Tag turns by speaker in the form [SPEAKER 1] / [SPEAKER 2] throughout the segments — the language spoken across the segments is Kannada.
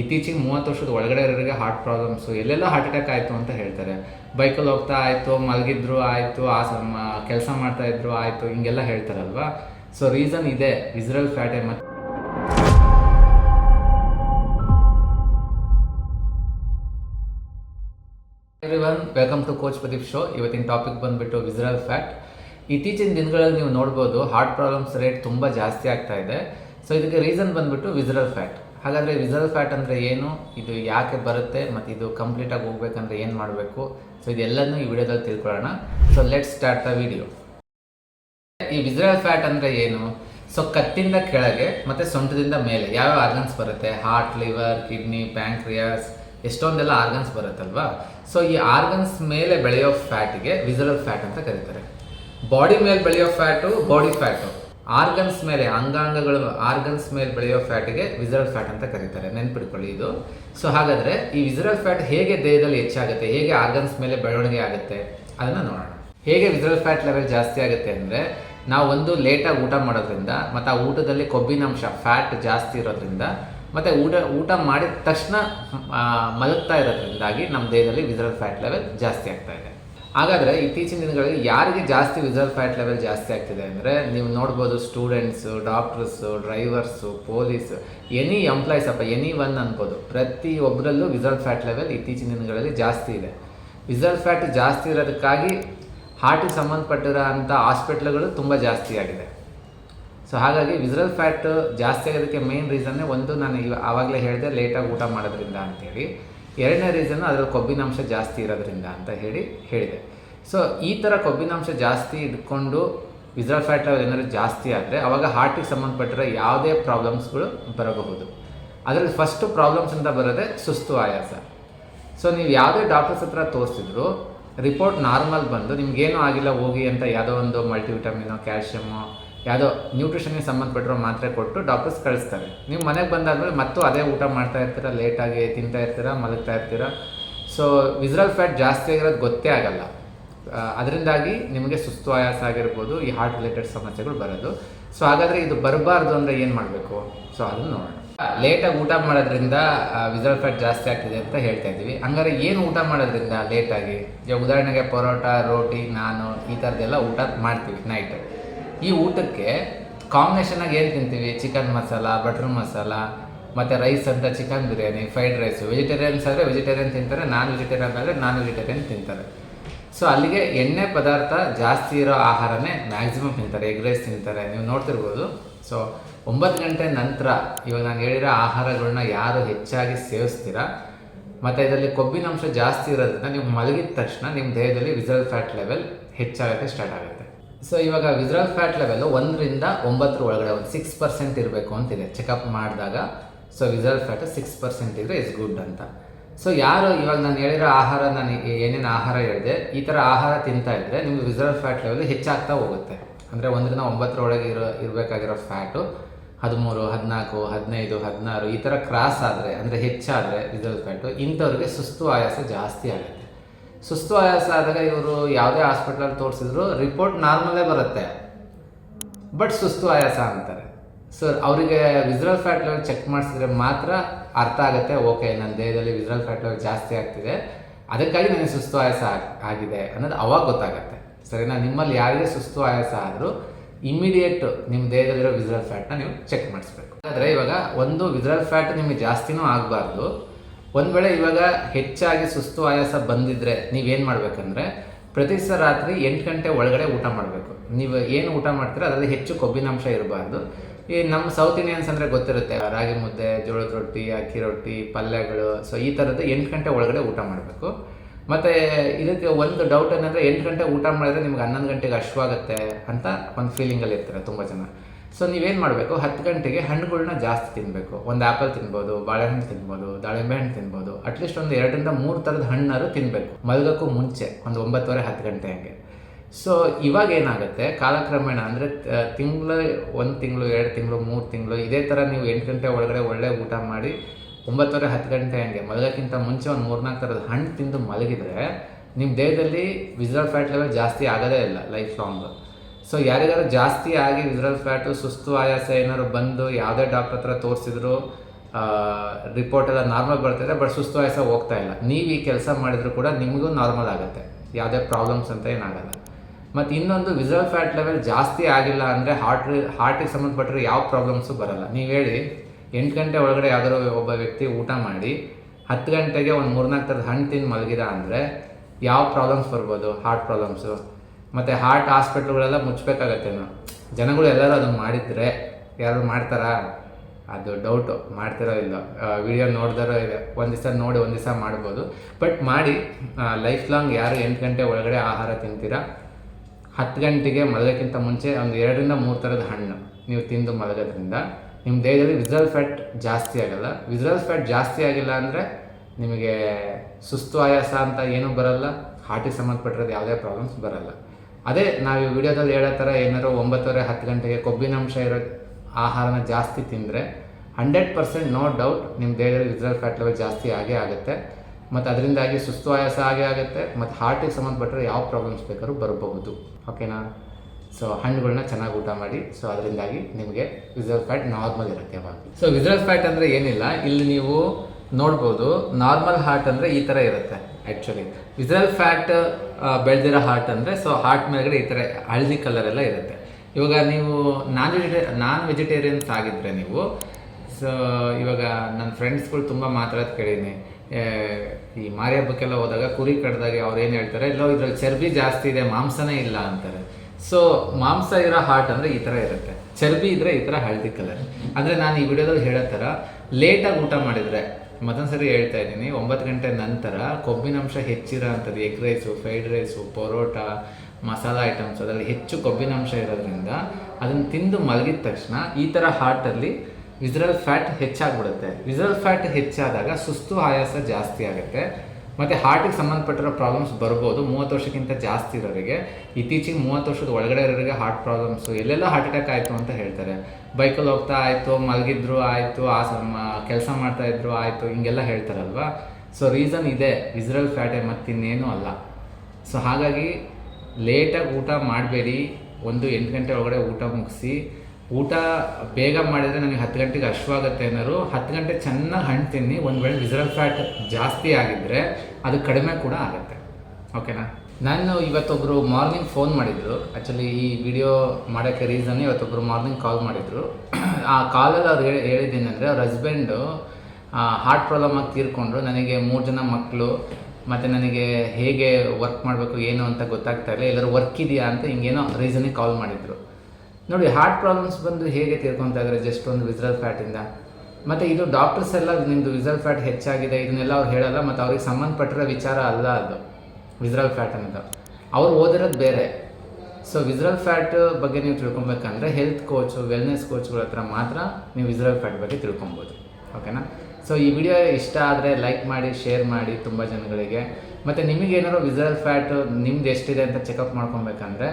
[SPEAKER 1] ಇತ್ತೀಚೆಗೆ ಮೂವತ್ತು ವರ್ಷದ ಒಳಗಡೆ ಇರೋರಿಗೆ ಹಾರ್ಟ್ ಪ್ರಾಬ್ಲಮ್ಸು ಎಲ್ಲೆಲ್ಲ ಹಾರ್ಟ್ ಅಟ್ಯಾಕ್ ಆಯಿತು ಅಂತ ಹೇಳ್ತಾರೆ. ಬೈಕಲ್ಲಿ ಹೋಗ್ತಾ ಆಯಿತು, ಮಲಗಿದ್ರು ಆಯಿತು, ಆ ಸಮ, ಕೆಲಸ ಮಾಡ್ತಾ ಇದ್ರು ಆಯಿತು, ಹಿಂಗೆಲ್ಲ ಹೇಳ್ತಾರಲ್ವಾ? ಸೊ ರೀಸನ್ ಇದೆ ವಿಸ್ರಲ್ ಫ್ಯಾಟೆ ಮತ್ತು. Everyone welcome to coach Pradeep show ಇವತ್ತಿನ ಟಾಪಿಕ್ ಬಂದ್ಬಿಟ್ಟು ವಿಸ್ರಲ್ ಫ್ಯಾಟ್ ಇತ್ತೀಚಿನ ದಿನಗಳಲ್ಲಿ ನೀವು ನೋಡ್ಬೋದು ಹಾರ್ಟ್ ಪ್ರಾಬ್ಲಮ್ಸ್ ರೇಟ್ ತುಂಬ ಜಾಸ್ತಿ ಆಗ್ತಾ ಇದೆ. ಸೊ ಇದಕ್ಕೆ ರೀಸನ್ ಬಂದ್ಬಿಟ್ಟು ವಿಸ್ರಲ್ ಫ್ಯಾಟ್ ಹಾಗಾದರೆ ರಿಸರ್ವ್ ಫ್ಯಾಟ್ ಅಂದರೆ ಏನು? ಇದು ಯಾಕೆ ಬರುತ್ತೆ? ಮತ್ತು ಇದು ಕಂಪ್ಲೀಟಾಗಿ ಹೋಗ್ಬೇಕಂದ್ರೆ ಏನು ಮಾಡಬೇಕು? ಸೊ ಇದೆಲ್ಲನೂ ಈ ವಿಡಿಯೋದಲ್ಲಿ ತಿಳ್ಕೊಳ್ಳೋಣ. So let start the video ಈ ವಿಸರಲ್ ಫ್ಯಾಟ್ ಅಂದರೆ ಏನು? ಸೊ ಕತ್ತಿಂದ ಕೆಳಗೆ ಮತ್ತು ಸೊಂಟದಿಂದ ಮೇಲೆ ಯಾವ್ಯಾವ ಆರ್ಗನ್ಸ್ ಬರುತ್ತೆ? ಹಾರ್ಟ್ ಲಿವರ್ ಕಿಡ್ನಿ ಪ್ಯಾಂಕ್ರಿಯಾಸ್ ಎಷ್ಟೊಂದೆಲ್ಲ ಆರ್ಗನ್ಸ್ ಬರುತ್ತಲ್ವಾ? ಸೊ ಈ ಆರ್ಗನ್ಸ್ ಮೇಲೆ ಬೆಳೆಯೋ ಫ್ಯಾಟಿಗೆ ವಿಸರಲ್ ಫ್ಯಾಟ್ ಅಂತ ಕರೀತಾರೆ. ಬಾಡಿ ಮೇಲೆ ಬೆಳೆಯೋ ಫ್ಯಾಟು ಬಾಡಿ ಫ್ಯಾಟು ಆರ್ಗನ್ಸ್ ಮೇಲೆ, ಅಂಗಾಂಗಗಳು, ಆರ್ಗನ್ಸ್ ಮೇಲೆ ಬೆಳೆಯೋ ಫ್ಯಾಟಿಗೆ ವಿಸರಲ್ ಫ್ಯಾಟ್ ಅಂತ ಕರೀತಾರೆ. ನೆನ್ಪಿಟ್ಕೊಳ್ಳಿ ಇದು. ಸೊ ಹಾಗಾದರೆ ಈ ವಿಸರಲ್ ಫ್ಯಾಟ್ ಹೇಗೆ ದೇಹದಲ್ಲಿ ಹೆಚ್ಚಾಗುತ್ತೆ, ಹೇಗೆ ಆರ್ಗನ್ಸ್ ಮೇಲೆ ಬೆಳವಣಿಗೆ ಆಗುತ್ತೆ, ಅದನ್ನು ನೋಡೋಣ. ಹೇಗೆ ವಿಸರಲ್ ಫ್ಯಾಟ್ ಲೆವೆಲ್ ಜಾಸ್ತಿ ಆಗುತ್ತೆ ಅಂದರೆ, ನಾವು ಒಂದು ಲೇಟಾಗಿ ಊಟ ಮಾಡೋದ್ರಿಂದ, ಮತ್ತು ಆ ಊಟದಲ್ಲಿ ಕೊಬ್ಬಿನಾಂಶ ಫ್ಯಾಟ್ ಜಾಸ್ತಿ ಇರೋದ್ರಿಂದ, ಮತ್ತು ಊಟ ಊಟ ಮಾಡಿದ ತಕ್ಷಣ ಮಲಗ್ತಾ ಇರೋದ್ರಿಂದಾಗಿ ನಮ್ಮ ದೇಹದಲ್ಲಿ ವಿಸರಲ್ ಫ್ಯಾಟ್ ಲೆವೆಲ್ ಜಾಸ್ತಿ ಆಗ್ತಾ ಇದೆ. ಹಾಗಾದರೆ ಇತ್ತೀಚಿನ ದಿನಗಳಲ್ಲಿ ಯಾರಿಗೆ ಜಾಸ್ತಿ ವಿಸರ್ ಫ್ಯಾಟ್ ಲೆವೆಲ್ ಜಾಸ್ತಿ ಆಗ್ತಿದೆ ಅಂದರೆ ನೀವು ನೋಡ್ಬೋದು students doctors drivers police any employees ಅಪ್ಪ ಎನಿ ಒನ್ ಅನ್ಬೋದು. ಪ್ರತಿಯೊಬ್ಬರಲ್ಲೂ ವಿಸರಲ್ ಫ್ಯಾಟ್ ಲೆವೆಲ್ ಇತ್ತೀಚಿನ ದಿನಗಳಲ್ಲಿ ಜಾಸ್ತಿ ಇದೆ. ವಿಸರಲ್ ಫ್ಯಾಟ್ ಜಾಸ್ತಿ ಇರೋದಕ್ಕಾಗಿ ಹಾರ್ಟಿಗೆ ಸಂಬಂಧಪಟ್ಟಿರೋ ಅಂಥ ಹಾಸ್ಪಿಟ್ಲ್ಗಳು ತುಂಬ ಜಾಸ್ತಿ ಆಗಿದೆ. ಸೊ ಹಾಗಾಗಿ ವಿಸರಲ್ ಫ್ಯಾಟ್ ಜಾಸ್ತಿ ಆಗೋದಕ್ಕೆ ಮೇನ್ ರೀಸನ್ನೇ ಒಂದು ನಾನು ಇವ ಆವಾಗಲೇ ಹೇಳಿದೆ ಲೇಟಾಗಿ ಊಟ ಮಾಡೋದ್ರಿಂದ ಅಂತೇಳಿ. ಎರಡನೇ ರೀಸನ್ ಅದರಲ್ಲಿ ಕೊಬ್ಬಿನಾಂಶ ಜಾಸ್ತಿ ಇರೋದ್ರಿಂದ ಅಂತ ಹೇಳಿ ಹೇಳಿದೆ. ಸೊ ಈ ಥರ ಕೊಬ್ಬಿನಾಂಶ ಜಾಸ್ತಿ ಇಟ್ಕೊಂಡು ವಿಸ್ರಲ್ ಫ್ಯಾಟ್ ಲೆವೆಲ್ ಏನಾದ್ರು ಜಾಸ್ತಿ ಆದರೆ ಅವಾಗ ಹಾರ್ಟಿಗೆ ಸಂಬಂಧಪಟ್ಟಿರೋ ಯಾವುದೇ ಪ್ರಾಬ್ಲಮ್ಸ್ಗಳು ಬರಬಹುದು. ಅದರಲ್ಲಿ ಫಸ್ಟ್ ಪ್ರಾಬ್ಲಮ್ಸ್ ಅಂತ ಬರೋದೆ ಸುಸ್ತು ಆಯಾಸ. ಸೊ ನೀವು ಯಾವುದೇ ಡಾಕ್ಟರ್ಸ್ ಹತ್ರ ತೋರಿಸಿದ್ರು ರಿಪೋರ್ಟ್ ನಾರ್ಮಲ್ ಬಂದು ನಿಮ್ಗೇನೂ ಆಗಿಲ್ಲ ಹೋಗಿ ಅಂತ ಯಾವುದೋ ಒಂದು ಮಲ್ಟಿವಿಟಮಿನೋ ಕ್ಯಾಲ್ಶಿಯಮೋ ಯಾವುದೋ ನ್ಯೂಟ್ರಿಷನ್ಗೆ ಸಂಬಂಧಪಟ್ಟಿರೋ ಮಾತ್ರೆ ಕೊಟ್ಟು ಡಾಕ್ಟರ್ಸ್ ಕಳಿಸ್ತಾರೆ. ನೀವು ಮನೆಗೆ ಬಂದಾದಮೇಲೆ ಮತ್ತು ಅದೇ ಊಟ ಮಾಡ್ತಾ ಇರ್ತೀರ ಲೇಟಾಗಿ ತಿಂತಾ ಇರ್ತೀರ, ಮಲಗ್ತಾ ಇರ್ತೀರ? ಸೊ ವಿಸ್ರಲ್ ಫ್ಯಾಟ್ ಜಾಸ್ತಿ ಆಗಿರೋದು ಗೊತ್ತೇ ಆಗಲ್ಲ. ಅದರಿಂದಾಗಿ ನಿಮಗೆ ಸುಸ್ತು ಆಯಾಸ ಆಗಿರ್ಬೋದು, ಈ ಹಾರ್ಟ್ ರಿಲೇಟೆಡ್ ಸಮಸ್ಯೆಗಳು ಬರೋದು. ಸೊ ಹಾಗಾದರೆ ಇದು ಬರಬಾರ್ದು ಅಂದರೆ ಏನು ಮಾಡಬೇಕು? ಸೊ ಅದನ್ನು ನೋಡೋಣ. ಲೇಟಾಗಿ ಊಟ ಮಾಡೋದ್ರಿಂದ ವಿಸಲ್ ಫ್ಯಾಟ್ ಜಾಸ್ತಿ ಆಗ್ತಿದೆ ಅಂತ ಹೇಳ್ತಾ ಇದ್ದೀವಿ. ಹಂಗಾರೆ ಏನು ಊಟ ಮಾಡೋದ್ರಿಂದ ಲೇಟಾಗಿ ಈಗ ಉದಾಹರಣೆಗೆ ಪರೋಟ, ರೋಟಿ, ನಾನು ಈ ಥರದ್ದೆಲ್ಲ ಊಟ ಮಾಡ್ತೀವಿ ನೈಟ್ ಈ ಊಟಕ್ಕೆ ಕಾಂಬಿನೇಷನಾಗಿ ಏನು ತಿಂತೀವಿ? ಚಿಕನ್ ಮಸಾಲ ಬಟರ್ ಮಸಾಲ ಮತ್ತು ರೈಸ್ ಅಂತ chicken biryani fried rice vegetarians ಆದರೆ ವೆಜಿಟೇರಿಯನ್ ತಿಂತಾರೆ ನಾನ್ ವೆಜಿಟೇರಿಯನ್ ಆದರೆ ನಾನ್ ವೆಜಿಟೇರಿಯನ್ ತಿಂತಾರೆ. ಸೊ ಅಲ್ಲಿಗೆ ಎಣ್ಣೆ ಪದಾರ್ಥ ಜಾಸ್ತಿ ಇರೋ ಆಹಾರನೇ ಮ್ಯಾಕ್ಸಿಮಮ್ ತಿಂತಾರೆ ಎಗ್ ರೈಸ್ ತಿಂತಾರೆ. ನೀವು ನೋಡ್ತಿರ್ಬೋದು. ಸೊ ಒಂಬತ್ತು ಗಂಟೆ ನಂತರ ಇವಾಗ ನಾನು ಹೇಳಿರೋ ಆಹಾರಗಳನ್ನ ಯಾರು ಹೆಚ್ಚಾಗಿ ಸೇವಿಸ್ತೀರಾ? ಮತ್ತು ಇದರಲ್ಲಿ ಕೊಬ್ಬಿನಾಂಶ ಜಾಸ್ತಿ ಇರೋದ್ರಿಂದ ನೀವು ಮಲಗಿದ ತಕ್ಷಣ ನಿಮ್ಮ ದೇಹದಲ್ಲಿ ವಿಸಲ್ ಫ್ಯಾಟ್ ಲೆವೆಲ್ ಹೆಚ್ಚಾಗೋಕ್ಕೆ ಸ್ಟಾರ್ಟ್ ಆಗುತ್ತೆ. ಸೊ ಇವಾಗ ವಿಸರಲ್ ಫ್ಯಾಟ್ ಲೆವೆಲ್ ಒಂದರಿಂದ ಒಂಬತ್ತರ ಒಳಗಡೆ ಒಂದು ಸಿಕ್ಸ್ ಪರ್ಸೆಂಟ್ ಇರಬೇಕು ಅಂತಿದೆ. ಚೆಕಪ್ ಮಾಡಿದಾಗ so visceral fat six percent ಇದ್ದರೆ ಇಸ್ ಗುಡ್ ಅಂತ. ಸೊ ಯಾರು ಇವಾಗ ನಾನು ಹೇಳಿರೋ ಆಹಾರ, ನಾನು ಏನೇನು ಆಹಾರ ಹೇಳಿದೆ, ಈ ಥರ ಆಹಾರ ತಿಂತಾ ಇದ್ದರೆ ನಿಮ್ಗೆ ವಿಸರಲ್ ಫ್ಯಾಟ್ ಲೆವೆಲ್ ಹೆಚ್ಚಾಗ್ತಾ ಹೋಗುತ್ತೆ. ಅಂದರೆ ಒಂದರಿಂದ ಒಂಬತ್ತರ ಒಳಗೆ ಇರೋ, ಇರಬೇಕಾಗಿರೋ ಫ್ಯಾಟು ಹದಿಮೂರು, ಹದಿನಾಲ್ಕು, ಹದಿನೈದು, ಹದಿನಾರು, ಈ ಥರ ಕ್ರಾಸ್ ಆದರೆ, ಅಂದರೆ ಹೆಚ್ಚಾದರೆ ವಿಸರಲ್ ಫ್ಯಾಟು ಇಂಥವ್ರಿಗೆ ಸುಸ್ತು ಆಯಾಸ ಜಾಸ್ತಿ ಆಗುತ್ತೆ. ಸುಸ್ತು ಆಯಾಸ ಆದಾಗ ಇವರು ಯಾವುದೇ ಹಾಸ್ಪಿಟ್ಲಲ್ಲಿ ತೋರಿಸಿದ್ರು, ರಿಪೋರ್ಟ್ ನಾರ್ಮಲೇ ಬರುತ್ತೆ. ಬಟ್ ಸುಸ್ತು ಆಯಾಸ ಅಂತಾರೆ. ಸೊ ಅವರಿಗೆ ವಿಸ್ರಲ್ ಫ್ಯಾಟ್ ಲೆವೆಲ್ ಚೆಕ್ ಮಾಡಿಸಿದ್ರೆ ಮಾತ್ರ ಅರ್ಥ ಆಗುತ್ತೆ, ಓಕೆ, ನನ್ನ ದೇಹದಲ್ಲಿ ವಿಸ್ರಲ್ ಫ್ಯಾಟ್ ಲೆವೆಲ್ ಜಾಸ್ತಿ ಆಗ್ತಿದೆ. ಅದಕ್ಕಾಗಿ ನನಗೆ ಸುಸ್ತು ಆಯಾಸ ಆಗ್- ಆಗಿದೆ ಅನ್ನೋದು ಅವಾಗ ಗೊತ್ತಾಗುತ್ತೆ. ಸರಿನಾ? ನಿಮ್ಮಲ್ಲಿ ಯಾರಿಗೆ ಸುಸ್ತು ಆಯಾಸ ಆದರೂ ಇಮಿಡಿಯೇಟ್ ನಿಮ್ಮ ದೇಹದಲ್ಲಿರೋ ವಿಸ್ರಲ್ ಫ್ಯಾಟ್ನ ನೀವು ಚೆಕ್ ಮಾಡಿಸ್ಬೇಕು. ಆದರೆ ಇವಾಗ ಒಂದು ವಿಸ್ರಲ್ ಫ್ಯಾಟ್ ನಿಮಗೆ ಜಾಸ್ತಿನೂ ಆಗಬಾರ್ದು. ಒಂದು ವೇಳೆ ಇವಾಗ ಹೆಚ್ಚಾಗಿ ಸುಸ್ತು ಆಯಾಸ ಬಂದಿದ್ರೆ ನೀವೇನು ಮಾಡಬೇಕಂದ್ರೆ ಪ್ರತಿ ಸಹ ರಾತ್ರಿ ಎಂಟು ಗಂಟೆ ಒಳಗಡೆ ಊಟ ಮಾಡಬೇಕು. ನೀವು ಏನು ಊಟ ಮಾಡ್ತೀರೋ ಅದರಲ್ಲಿ ಹೆಚ್ಚು ಕೊಬ್ಬಿನಾಂಶ ಇರಬಾರ್ದು. ಈ ನಮ್ಮ ಸೌತ್ ಇಂಡಿಯನ್ಸ್ ಅಂದರೆ ಗೊತ್ತಿರುತ್ತೆ, ರಾಗಿ ಮುದ್ದೆ, ಜೋಳದ ರೊಟ್ಟಿ, ಅಕ್ಕಿ ರೊಟ್ಟಿ, ಪಲ್ಯಗಳು ಸೊ ಈ ಥರದ್ದು ಎಂಟು ಗಂಟೆ ಒಳಗಡೆ ಊಟ ಮಾಡಬೇಕು. ಮತ್ತು ಇದಕ್ಕೆ ಒಂದು ಡೌಟ್ ಏನಂದರೆ ಎಂಟು ಗಂಟೆ ಊಟ ಮಾಡಿದ್ರೆ ನಿಮ್ಗೆ ಹನ್ನೊಂದು ಗಂಟೆಗೆ ಅಶ್ವಾಗುತ್ತೆ ಅಂತ ಒಂದು ಫೀಲಿಂಗಲ್ಲಿ ಇರ್ತಾರೆ ತುಂಬ ಜನ. ಸೊ ನೀವೇನು ಮಾಡಬೇಕು? ಹತ್ತು ಗಂಟೆಗೆ ಹಣ್ಣುಗಳನ್ನ ಜಾಸ್ತಿ ತಿನ್ನಬೇಕು ಒಂದು ಆ್ಯಪಲ್ ತಿನ್ಬೋದು, ಬಾಳೆಹಣ್ಣು ತಿನ್ಬೋದು ದಾಳಿಂಬೆ ಹಣ್ಣು ತಿನ್ಬೋದು ಅಟ್ಲೀಸ್ಟ್ ಒಂದು ಎರಡರಿಂದ ಮೂರು ಥರದ ಹಣ್ಣಾರು ತಿನ್ನಬೇಕು ಮಲಗೋಕ್ಕೂ ಮುಂಚೆ, ಒಂದು ಒಂಬತ್ತುವರೆ, ಹತ್ತು ಗಂಟೆ ಹಾಗೆ. ಸೊ ಇವಾಗ ಏನಾಗುತ್ತೆ? ಕಾಲಕ್ರಮೇಣ ಅಂದರೆ ತಿಂಗಳು, ಒಂದು ತಿಂಗಳು, ಎರಡು ತಿಂಗಳು, ಮೂರು ತಿಂಗಳು, ಇದೇ ಥರ ನೀವು ಎಂಟು ಗಂಟೆ ಒಳಗಡೆ ಒಳ್ಳೆ ಊಟ ಮಾಡಿ, ಒಂಬತ್ತುವರೆ, ಹತ್ತು ಗಂಟೆ ಹಂಗೆ, ಮಲಗೋಕ್ಕಿಂತ ಮುಂಚೆ ಒಂದು ಮೂರ್ನಾಲ್ಕು ಥರದ ಹಣ್ಣು ತಿಂದು ಮಲಗಿದರೆ ನಿಮ್ಮ ದೇಹದಲ್ಲಿ ವಿಸರಲ್ ಫ್ಯಾಟ್ ಲೆವೆಲ್ ಜಾಸ್ತಿ ಆಗೋದೇ ಇಲ್ಲ ಲೈಫ್ ಲಾಂಗ್ ಸೊ ಯಾರಿಗಾದ್ರು ಜಾಸ್ತಿ ಆಗಿ ವಿಸ್ರಲ್ ಫ್ಯಾಟು ಸುಸ್ತು ಆಯಾಸ ಏನಾದ್ರು ಬಂದು ಯಾವುದೇ ಡಾಕ್ಟರ್ ಹತ್ರ ತೋರಿಸಿದ್ರು ರಿಪೋರ್ಟ್ ಎಲ್ಲ ನಾರ್ಮಲ್ ಬರ್ತಿದೆ ಬಟ್ ಸುಸ್ತು ಆಯಾಸ ಹೋಗ್ತಾ ಇಲ್ಲ. ನೀವು ಈ ಕೆಲಸ ಮಾಡಿದ್ರು ಕೂಡ ನಿಮಗೂ ನಾರ್ಮಲ್ ಆಗುತ್ತೆ. ಯಾವುದೇ ಪ್ರಾಬ್ಲಮ್ಸ್ ಅಂತ ಏನಾಗಲ್ಲ ಮತ್ತು ಇನ್ನೊಂದು ವಿಸಲ್ ಫ್ಯಾಟ್ ಲೆವೆಲ್ ಜಾಸ್ತಿ ಆಗಿಲ್ಲ ಅಂದರೆ ಹಾರ್ಟ್ ಹಾರ್ಟಿಗೆ ಸಂಬಂಧಪಟ್ಟರೆ ಯಾವ ಪ್ರಾಬ್ಲಮ್ಸು ಬರಲ್ಲ. ನೀವು ಹೇಳಿ, ಎಂಟು ಗಂಟೆ ಒಳಗಡೆ ಯಾವ್ದಾದ್ರು ಒಬ್ಬ ವ್ಯಕ್ತಿ ಊಟ ಮಾಡಿ, ಹತ್ತು ಗಂಟೆಗೆ ಒಂದು ಮೂರ್ನಾಲ್ಕು ಥರದ ಹಣ್ಣು ತಿಂದು ಮಲಗಿದ ಅಂದರೆ, ಯಾವ ಪ್ರಾಬ್ಲಮ್ಸ್ ಬರ್ಬೋದು? ಹಾರ್ಟ್ ಪ್ರಾಬ್ಲಮ್ಸು ಮತ್ತು ಹಾರ್ಟ್ ಹಾಸ್ಪಿಟ್ಲ್ಗಳೆಲ್ಲ ಮುಚ್ಚಬೇಕಾಗತ್ತೆ ನಾವು ಜನಗಳು ಎಲ್ಲರೂ ಅದನ್ನು ಮಾಡಿದರೆ ಯಾರು ಮಾಡ್ತಾರಾ? ಅದು ಡೌಟು ಮಾಡ್ತಿರೋ ಇಲ್ಲೋ. ವಿಡಿಯೋ ನೋಡಿದಾರೋ ಇದೆ. ಒಂದು ದಿವಸ ನೋಡಿ, ಒಂದು ದಿವಸ ಮಾಡ್ಬೋದು. ಬಟ್ ಮಾಡಿ ಲೈಫ್ ಲಾಂಗ್ ಯಾರು ಎಂಟು ಗಂಟೆ ಒಳಗಡೆ ಆಹಾರ ತಿಂತೀರಾ? ಹತ್ತು ಗಂಟೆಗೆ ಮಲಗೋಕ್ಕಿಂತ ಮುಂಚೆ ಒಂದು ಎರಡರಿಂದ ಮೂರು ಥರದ ಹಣ್ಣು ನೀವು ತಿಂದು ಮಲಗೋದ್ರಿಂದ ನಿಮ್ಮ ದೇಹದಲ್ಲಿ ವಿಸಲ್ ಫ್ಯಾಟ್ ಜಾಸ್ತಿ ಆಗಲ್ಲ. ವಿಸಲ್ ಫ್ಯಾಟ್ ಜಾಸ್ತಿ ಆಗಿಲ್ಲ ಅಂದರೆ ನಿಮಗೆ ಸುಸ್ತು ಆಯಾಸ ಅಂತ ಏನೂ ಬರಲ್ಲ. ಹಾರ್ಟಿಗೆ ಸಂಬಂಧಪಟ್ಟಿರೋದು ಯಾವುದೇ ಪ್ರಾಬ್ಲಮ್ಸ್ ಬರಲ್ಲ. ಅದೇ ನಾವು ಈ ವಿಡಿಯೋದಲ್ಲಿ ಹೇಳೋ ಥರ ಏನಾದ್ರು ಒಂಬತ್ತುವರೆ, ಹತ್ತು ಗಂಟೆಗೆ ಕೊಬ್ಬಿನಾಂಶ ಇರೋ ಆಹಾರನ ಜಾಸ್ತಿ ತಿಂದರೆ ಹಂಡ್ರೆಡ್ ಪರ್ಸೆಂಟ್ ನೋ ಡೌಟ್ ನಿಮ್ಮ ದೇಹದಲ್ಲಿ ವಿಸರಲ್ ಫ್ಯಾಟ್ ಲೆವೆಲ್ ಜಾಸ್ತಿ ಆಗೇ ಆಗುತ್ತೆ. ಮತ್ತು ಅದರಿಂದಾಗಿ ಸುಸ್ತು ಆಯಾಸ ಆಗೇ ಆಗುತ್ತೆ. ಮತ್ತು ಹಾರ್ಟಿಗೆ ಸಂಬಂಧಪಟ್ಟರೆ ಯಾವ ಪ್ರಾಬ್ಲಮ್ಸ್ ಬೇಕಾದ್ರೂ ಬರಬಹುದು. ಓಕೆನಾ ಸೊ ಹಣ್ಣುಗಳನ್ನ ಚೆನ್ನಾಗಿ ಊಟ ಮಾಡಿ. ಸೊ ಅದರಿಂದಾಗಿ ನಿಮಗೆ ವಿಸರಲ್ ಫ್ಯಾಟ್ ನಾರ್ಮಲ್ ಇರುತ್ತೆ ಅವಾಗ. ಸೊ ವಿಸರಲ್ ಫ್ಯಾಟ್ ಅಂದರೆ ಏನಿಲ್ಲ. ಇಲ್ಲಿ ನೀವು ನೋಡ್ಬೋದು ನಾರ್ಮಲ್ ಹಾರ್ಟ್ ಅಂದರೆ ಈ ಥರ ಇರುತ್ತೆ. ಆ್ಯಕ್ಚುಲಿ ವಿಸರಲ್ ಫ್ಯಾಟ್ ಬೆಳೆದಿರೋ ಹಾರ್ಟ್ ಅಂದರೆ ಸೊ ಹಾರ್ಟ್ ಮೇಲ್ಗಡೆ ಈ ಥರ ಹಳದಿ ಕಲರ್ ಎಲ್ಲ ಇರುತ್ತೆ. ಇವಾಗ ನೀವು ನಾನ್ ವೆಜಿಟೇ ನಾನ್ ವೆಜಿಟೇರಿಯನ್ಸ್ ಆಗಿದ್ದರೆ ನೀವು ಸೊ ಇವಾಗ ನನ್ನ ಫ್ರೆಂಡ್ಸ್ಗಳು ತುಂಬ ಮಾತಾಡೋದು ಕೇಳೀನಿ ಈ ಮಾರಿ ಹಬ್ಬಕ್ಕೆಲ್ಲ ಹೋದಾಗ ಕುರಿ ಕಡ್ದಾಗ ಅವ್ರು ಏನು ಹೇಳ್ತಾರೆ ಇಲ್ಲ ಇದ್ರಲ್ಲಿ ಚರ್ಬಿ ಜಾಸ್ತಿ ಇದೆ, ಮಾಂಸನೇ ಇಲ್ಲ ಅಂತಾರೆ. ಸೊ ಮಾಂಸ ಇರೋ ಹಾರ್ಟ್ ಅಂದರೆ ಈ ಥರ ಇರುತ್ತೆ. ಚರ್ಬಿ ಇದ್ರೆ ಈ ಥರ ಹಳದಿ ಕಲರ್ ಅಂದರೆ ನಾನು ಈ ವಿಡಿಯೋದಲ್ಲಿ ಹೇಳೋ ಥರ ಲೇಟಾಗಿ ಊಟ ಮಾಡಿದರೆ ಮತ್ತೊಂದು ಸರಿ ಹೇಳ್ತಾ ಇದ್ದೀನಿ, ಒಂಬತ್ತು ಗಂಟೆ ನಂತರ ಕೊಬ್ಬಿನಾಂಶ ಹೆಚ್ಚಿರೋ ಅಂಥದ್ದು egg rice fried rice paratha, masala items ಅದರಲ್ಲಿ ಹೆಚ್ಚು ಕೊಬ್ಬಿನಾಂಶ ಇರೋದ್ರಿಂದ ಅದನ್ನು ತಿಂದು ಮಲಗಿದ ತಕ್ಷಣ ಈ ಥರ ಹಾರ್ಟಲ್ಲಿ ವಿಜ್ರಲ್ ಫ್ಯಾಟ್ ಹೆಚ್ಚಾಗ್ಬಿಡುತ್ತೆ. ವಿಜ್ರಲ್ ಫ್ಯಾಟ್ ಹೆಚ್ಚಾದಾಗ ಸುಸ್ತು ಆಯಾಸ ಜಾಸ್ತಿ ಆಗುತ್ತೆ. ಮತ್ತು ಹಾರ್ಟಿಗೆ ಸಂಬಂಧಪಟ್ಟಿರೋ ಪ್ರಾಬ್ಲಮ್ಸ್ ಬರ್ಬೋದು. ಮೂವತ್ತು ವರ್ಷಕ್ಕಿಂತ ಜಾಸ್ತಿ ಇರೋರಿಗೆ. ಇತ್ತೀಚೆಗೆ ಮೂವತ್ತು ವರ್ಷದ ಒಳಗಡೆ ಇರೋರಿಗೆ ಹಾರ್ಟ್ ಪ್ರಾಬ್ಲಮ್ಸು ಎಲ್ಲೆಲ್ಲ ಹಾರ್ಟ್ ಅಟ್ಯಾಕ್ ಆಯಿತು ಅಂತ ಹೇಳ್ತಾರೆ. ಬೈಕಲ್ಲಿ ಹೋಗ್ತಾ ಆಯಿತು, ಮಲಗಿದ್ರು ಆಯಿತು, ಆ ಸಮ ಕೆಲಸ ಮಾಡ್ತಾ ಇದ್ರು ಆಯಿತು, ಹಿಂಗೆಲ್ಲ ಹೇಳ್ತಾರಲ್ವ? ಸೊ ರೀಸನ್ ಇದೆ. ಇಜ್ರೇಲ್ ಫ್ಯಾಟೆ ಮತ್ತು ಮತ್ತಿನ್ನೇನೂ ಅಲ್ಲ. ಸೊ ಹಾಗಾಗಿ ಲೇಟಾಗಿ ಊಟ ಮಾಡಬೇಡಿ. ಒಂದು ಎಂಟು ಗಂಟೆ ಒಳಗಡೆ ಊಟ ಮುಗಿಸಿ. ಊಟ ಬೇಗ ಮಾಡಿದರೆ ನನಗೆ ಹತ್ತು ಗಂಟೆಗೆ ಅಶ್ವಾಗುತ್ತೆ ಅನ್ನೋರು ಹತ್ತು ಗಂಟೆ ಚೆನ್ನಾಗಿ ಹಣ್ಣು ತಿನ್ನಿ, ಒಂದು ವೇಳೆ ವಿಸರಲ್ ಫ್ಯಾಟ್ ಜಾಸ್ತಿ ಆಗಿದ್ದರೆ ಅದು ಕಡಿಮೆ ಕೂಡ ಆಗುತ್ತೆ. ಓಕೆನಾ ನಾನು ಇವತ್ತೊಬ್ಬರು ಮಾರ್ನಿಂಗ್ ಫೋನ್ ಮಾಡಿದ್ರು. ಆ್ಯಕ್ಚುಲಿ ಈ ವಿಡಿಯೋ ಮಾಡೋಕ್ಕೆ ರೀಸನ್ ಇವತ್ತೊಬ್ಬರು ಮಾರ್ನಿಂಗ್ ಕಾಲ್ ಮಾಡಿದ್ರು. ಆ ಕಾಲಲ್ಲಿ ಅವ್ರು ಹೇಳಿ ಹೇಳಿದ್ದೇನೆಂದರೆ ಅವ್ರ ಹಸ್ಬೆಂಡು ಹಾರ್ಟ್ ಪ್ರಾಬ್ಲಮ್ ಆಗಿ ತೀರ್ಕೊಂಡ್ರು. ನನಗೆ ಮೂರು ಜನ ಮಕ್ಕಳು ಮತ್ತು ನನಗೆ ಹೇಗೆ ವರ್ಕ್ ಮಾಡಬೇಕು, ಏನು ಅಂತ ಗೊತ್ತಾಗ್ತಾ ಇಲ್ಲ. ಎಲ್ಲರೂ ವರ್ಕ್ ಇದೆಯಾ ಅಂತ ಹಿಂಗೇನೋ ರೀಸನಿಗೆ ಕಾಲ್ ಮಾಡಿದ್ರು. ನೋಡಿ ಹಾರ್ಟ್ ಪ್ರಾಬ್ಲಮ್ಸ್ ಬಂದು ಹೇಗೆ ತಿಳ್ಕೊತಾ ಇದ್ದಾರೆ ಜಸ್ಟ್ ಒಂದು ವಿಸರಲ್ ಫ್ಯಾಟಿಂದ ಮತ್ತು ಇದು ಡಾಕ್ಟರ್ಸ್ ಎಲ್ಲ ನಿಮ್ಮದು ವಿಸರಲ್ ಫ್ಯಾಟ್ ಹೆಚ್ಚಾಗಿದೆ, ಇದನ್ನೆಲ್ಲ ಅವ್ರು ಹೇಳಲ್ಲ, ಮತ್ತು ಅವ್ರಿಗೆ ಸಂಬಂಧಪಟ್ಟಿರೋ ವಿಚಾರ ಅಲ್ಲ ಅದು. ವಿಸರಲ್ ಫ್ಯಾಟ್ ಅನ್ನೋದು. ಅವ್ರು ಓದಿರೋದು ಬೇರೆ. ಸೊ ವಿಸರಲ್ ಫ್ಯಾಟ್ ಬಗ್ಗೆ ನೀವು ತಿಳ್ಕೊಬೇಕಂದ್ರೆ ಹೆಲ್ತ್ ಕೋಚು ವೆಲ್ನೆಸ್ ಕೋಚ್ಗಳ ಹತ್ರ ಮಾತ್ರ ನೀವು ವಿಸರಲ್ ಫ್ಯಾಟ್ ಬಗ್ಗೆ ತಿಳ್ಕೊಬೋದು. ಓಕೆನಾ ಸೊ ಈ ವಿಡಿಯೋ ಇಷ್ಟ ಆದರೆ ಲೈಕ್ ಮಾಡಿ ಶೇರ್ ಮಾಡಿ ತುಂಬ ಜನಗಳಿಗೆ. ಮತ್ತು ನಿಮಗೇನಾದ್ರು ವಿಸರಲ್ ಫ್ಯಾಟು ನಿಮ್ದು ಎಷ್ಟಿದೆ ಅಂತ ಚೆಕಪ್ ಮಾಡ್ಕೊಬೇಕಂದ್ರೆ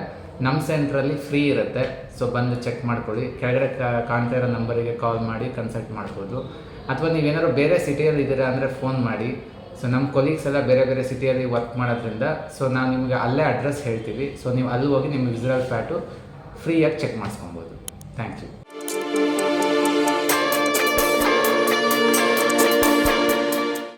[SPEAKER 1] ನಮ್ಮ ಸೆಂಟ್ರಲ್ಲಿ ಫ್ರೀ ಇರುತ್ತೆ. ಸೊ ಬಂದು ಚೆಕ್ ಮಾಡ್ಕೊಳ್ಳಿ. ಕೆಳಗಡೆ ಕಾಣ್ತಾ ಇರೋ ನಂಬರಿಗೆ ಕಾಲ್ ಮಾಡಿ ಕನ್ಸಲ್ಟ್ ಮಾಡ್ಬೋದು. ಅಥವಾ ನೀವೇನಾದ್ರು ಬೇರೆ ಸಿಟಿಯಲ್ಲಿ ಇದ್ದೀರಾ ಅಂದರೆ ಫೋನ್ ಮಾಡಿ. ಸೊ ನಮ್ಮ ಕೊಲೀಗ್ಸ್ ಎಲ್ಲ ಬೇರೆ ಬೇರೆ ಸಿಟಿಯಲ್ಲಿ ವರ್ಕ್ ಮಾಡೋದ್ರಿಂದ ಸೊ ನಾವು ನಿಮಗೆ ಅಲ್ಲೇ ಅಡ್ರೆಸ್ ಹೇಳ್ತೀವಿ. ಸೊ ನೀವು ಅಲ್ಲಿ ಹೋಗಿ ನಿಮ್ಮ ವಿಸಿಟರ್ ಫ್ಯಾಟು ಫ್ರೀಯಾಗಿ ಚೆಕ್ ಮಾಡಿಸ್ಕೊಬೋದು. Thank you